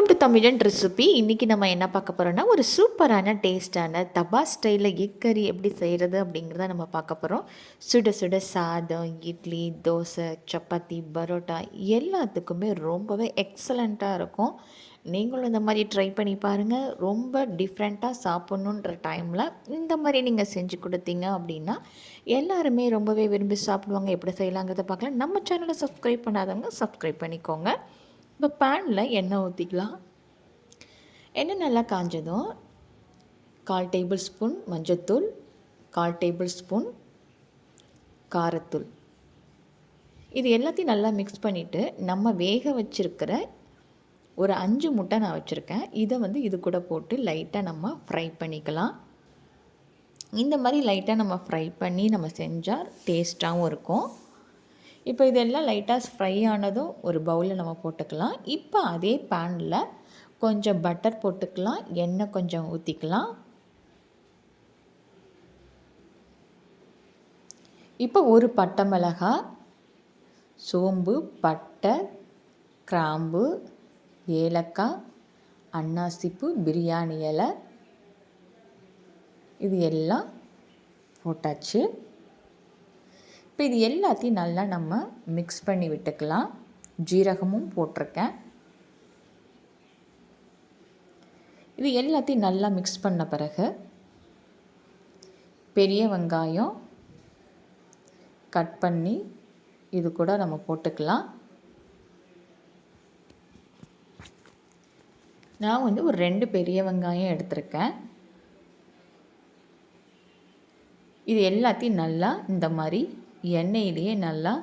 Welcome to தமிழன் recipe இன்றைக்கி நம்ம என்ன பார்க்க போகிறோன்னா ஒரு சூப்பரான டேஸ்டான தபா ஸ்டைலில் எக் கறி எப்படி செய்கிறது அப்படிங்கிறத நம்ம பார்க்க போகிறோம் சுட சுட சாதம் இட்லி தோசை சப்பாத்தி பரோட்டா எல்லாத்துக்குமே ரொம்பவே எக்ஸலண்ட்டாக இருக்கும். நீங்களும் இந்த மாதிரி ட்ரை பண்ணி பாருங்கள் ரொம்ப டிஃப்ரெண்ட்டாக சாப்பிட்ணுன்ற டைமில் இந்த மாதிரி நீங்கள் செஞ்சு கொடுத்தீங்க அப்படின்னா எல்லாருமே ரொம்பவே விரும்பி சாப்பிடுவாங்க. எப்படி செய்யலாங்கிறத பார்க்கலாம். நம்ம சேனலை சப்ஸ்கிரைப் பண்ணாதவங்க சப்ஸ்கிரைப் பண்ணிக்கோங்க. இப்போ பேனில் எண்ணெய் ஊற்றிக்கலாம் எண்ணெய் நல்லா காஞ்சதும் கால் டேபிள் ஸ்பூன் மஞ்சத்தூள் கால் டேபிள் ஸ்பூன் காரத்தூள். இது எல்லாத்தையும் நல்லா மிக்ஸ் பண்ணிவிட்டு நம்ம வேக வச்சுருக்கிற ஒரு அஞ்சு முட்டை நான் வச்சுருக்கேன். இதை வந்து இது கூட போட்டு லைட்டாக நம்ம ஃப்ரை பண்ணிக்கலாம். இந்த மாதிரி லைட்டாக நம்ம ஃப்ரை பண்ணி நம்ம செஞ்சால் டேஸ்ட்டாகவும் இருக்கும். இப்போ இதெல்லாம் லைட்டாக ஃப்ரை ஆனதும் ஒரு பவுலில் நம்ம போட்டுக்கலாம். இப்போ அதே பேனில் கொஞ்சம் பட்டர் போட்டுக்கலாம். எண்ணெய் கொஞ்சம் ஊற்றிக்கலாம் இப்போ ஒரு பட்டை மிளகாய் சோம்பு பட்டை கிராம்பு ஏலக்காய் அன்னாசிப்பு பிரியாணி இலை இது எல்லாம் போட்டாச்சு. இப்போ இது எல்லாத்தையும் நல்லா நம்ம மிக்ஸ் பண்ணி விட்டுக்கலாம். ஜீரகமும் போட்டிருக்கேன். இது எல்லாத்தையும் நல்லா மிக்ஸ் பண்ண பிறகு பெரிய வெங்காயம் கட் பண்ணி இது கூட நம்ம போட்டுக்கலாம். நான் வந்து ஒரு ரெண்டு பெரிய வெங்காயம் எடுத்திருக்கேன். இது எல்லாத்தையும் நல்லா இந்த மாதிரி எண்ணெயிலேயே நல்லா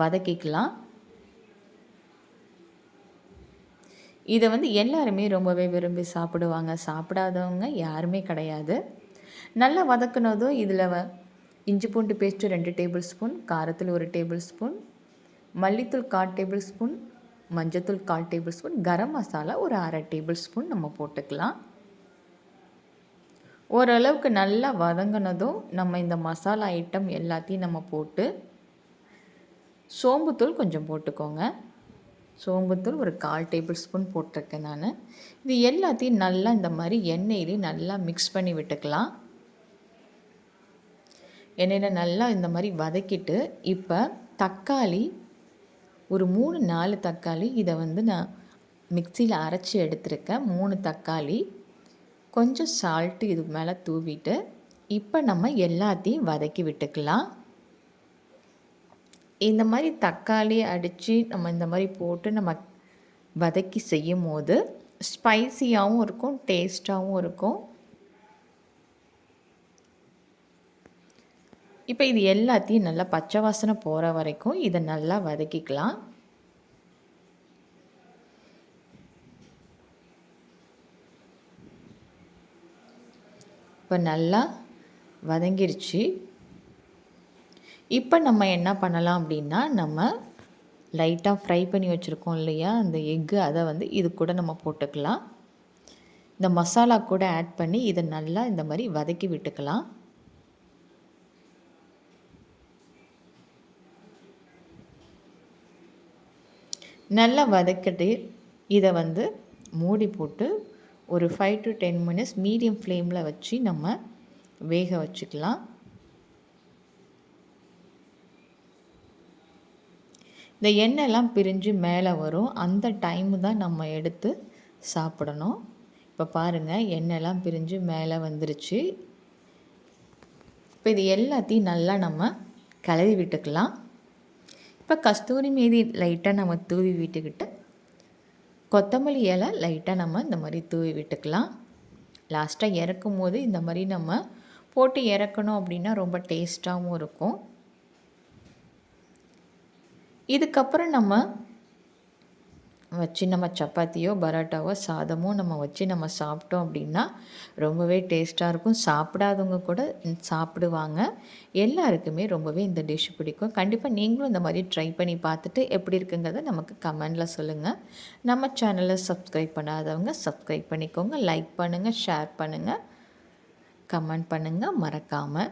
வதக்கிக்கலாம். இதை வந்து எல்லாருமே ரொம்பவே விரும்பி சாப்பிடுவாங்க. சாப்பிடாதவங்க யாருமே கிடையாது. நல்லா வதக்குனதும் இதில் வ இஞ்சி பூண்டு பேஸ்ட்டு ரெண்டு டேபிள் ஸ்பூன் காரத்தில் ஒரு டேபிள் ஸ்பூன் மல்லித்தூள் கால் டேபிள் ஸ்பூன் மஞ்சத்தூள் கால் டேபிள் ஸ்பூன் கரம் மசாலா ஒரு அரை டேபிள் ஸ்பூன் நம்ம போட்டுக்கலாம். ஓரளவுக்கு நல்லா வதங்கினதும் நம்ம இந்த மசாலா ஐட்டம் எல்லாத்தையும் நம்ம போட்டு சோம்புத்தூள் கொஞ்சம் போட்டுக்கோங்க. சோம்புத்தூள் ஒரு கால் டேபிள் ஸ்பூன் போட்டிருக்கேன் நான். இது எல்லாத்தையும் நல்லா இந்த மாதிரி எண்ணெயிலே நல்லா மிக்ஸ் பண்ணி விட்டுக்கலாம். எண்ணெயில் நல்லா இந்த மாதிரி வதக்கிட்டு இப்போ தக்காளி ஒரு மூணு நாலு தக்காளி இதை வந்து நான் மிக்சியில் அரைச்சி எடுத்திருக்கேன். மூணு தக்காளி கொஞ்சம் சால்ட்டு இது மேலே தூவிட்டு இப்போ நம்ம எல்லாத்தையும் வதக்கி விட்டுக்கலாம். இந்த மாதிரி தக்காளி அடித்து நம்ம இந்த மாதிரி போட்டு நம்ம வதக்கி செய்யும் போது ஸ்பைசியாகவும் இருக்கும் டேஸ்ட்டாகவும் இருக்கும். இப்போ இது எல்லாத்தையும் நல்லா பச்சை வாசனை போகிற வரைக்கும் இதை நல்லா வதக்கிக்கலாம். இப்போ நல்லா வதங்கிருச்சு. இப்போ நம்ம என்ன பண்ணலாம் அப்படின்னா நம்ம லைட்டாக ஃப்ரை பண்ணி வச்சுருக்கோம் இல்லையா? அந்த எக்கு அதை வந்து இது கூட நம்ம போட்டுக்கலாம். இந்த மசாலா கூட ஆட் பண்ணி இதை நல்லா இந்த மாதிரி வதக்கி விட்டுக்கலாம். நல்லா வதக்கிட்டு இதை வந்து மூடி போட்டு ஒரு five to ten minutes medium ஃப்ளேமில் வச்சு நம்ம வேக வச்சுக்கலாம். இந்த எண்ணெய்லாம் பிரிஞ்சு மேலே வரும். அந்த டைமு தான் நம்ம எடுத்து சாப்பிடணும். இப்போ பாருங்கள் எண்ணெய்லாம் பிரிஞ்சு மேலே வந்துருச்சு. இப்போ இது எல்லாத்தையும் நல்லா நம்ம கலவி விட்டுக்கலாம். இப்போ கஸ்தூரி மீதி லைட்டாக நம்ம தூவி விட்டுக்கிட்டு கொத்தமல்லி இலை லைட்டாக நம்ம இந்த மாதிரி தூவி விட்டுக்கலாம். லாஸ்ட்டாக இறக்கும் போது இந்த மாதிரி நம்ம போட்டு இறக்கணும் அப்படின்னா ரொம்ப டேஸ்ட்டாகவும் இருக்கும். இதுக்கப்புறம் நம்ம வச்சு நம்ம சப்பாத்தியோ பரோட்டாவோ சாதமோ நம்ம வச்சு நம்ம சாப்பிட்டோம் அப்படின்னா ரொம்பவே டேஸ்ட்டாக இருக்கும். சாப்பிடாதவங்க கூட சாப்பிடுவாங்க. எல்லாருக்குமே ரொம்பவே இந்த டிஷ் பிடிக்கும். கண்டிப்பாக நீங்களும் இந்த மாதிரி ட்ரை பண்ணி பார்த்துட்டு எப்படி இருக்குங்கிறத நமக்கு கமெண்டில் சொல்லுங்கள் நம்ம சேனலை சப்ஸ்கிரைப் பண்ணாதவங்க சப்ஸ்கிரைப் பண்ணிக்கோங்க. லைக் பண்ணுங்கள் ஷேர் பண்ணுங்கள் கமெண்ட் பண்ணுங்கள் மறக்காமல்